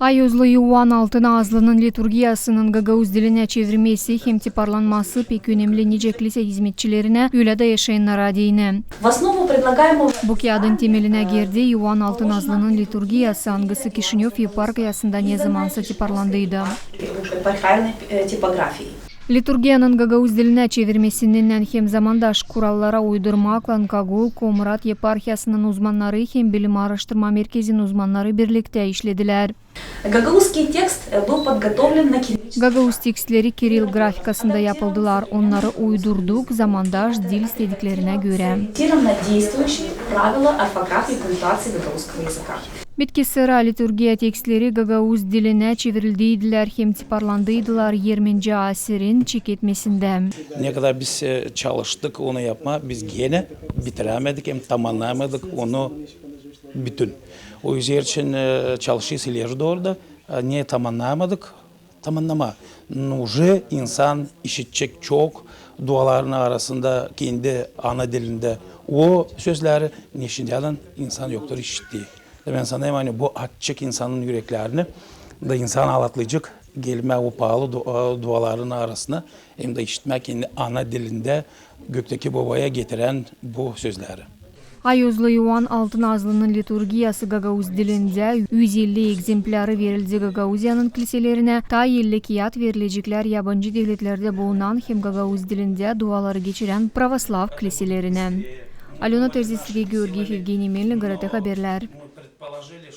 Айюзлы Иоанн алтын азлынын литургиясынын гагауз дилине чевирмеси химтипарланмасы пекюнемли нежеклисе хизметчилерине үйлөдө ешеннара дейине в основу предлагаемого букиадын темелине алтын азлынын литургиясы ангысы кишинев епархиясында незамансы типарландыйды. Э, типографии литургиянын гагаузделине чевирмесинин хем замандаш кураллара уйдурма аклан комурат епархиясынын узманнары хем билим арыштырма меркезинин узманнары бирликте иштедилер гагаузский текст э, был подготовлен на гагаус текстлери кирилл графикасында yapıldılar. Onları uydurduk, zamandaş dil istediklerine göre. Действующий правила орфографии и пунктуации гагаузского языка. Bitki sıra liturgiya tekstleri Gagavuz diline çevrildiydiler hem tiparlandıydılar Yermence asirin çeketmesinde. Ne kadar biz e, çalıştık onu yapma, biz gene bitiremedik hem tamamlayamadık onu bütün. O yüzden için e, çalışıyoruz ileri doğru da e, niye tamamlayamadık? Tamamlama. Уже insan işitecek çok duaların arasında kendi ana dilinde o sözleri neşinden insan yoktur işittiği. Ben sanayım hani bu açacak insanın yüreklerini da insan ağlatlayacak gelme o pahalı dua- duaların arasına hem de işitmek kendi ana dilinde gökteki babaya getiren bu sözleri. Ayozlu Yuan Altın Azlı'nın liturgiyası Gagavuz dilinde 150 egzempları verildi Gagavuzyanın kiliselerine. Ta 50 kiyat verilecekler yabancı devletlerde bulunan hem Gagavuz dilinde duaları geçiren pravoslav kiliselerine. Alena Terzisiga Georgiyev Evgeniy Melnik, Garate Haberler. Мы предположили,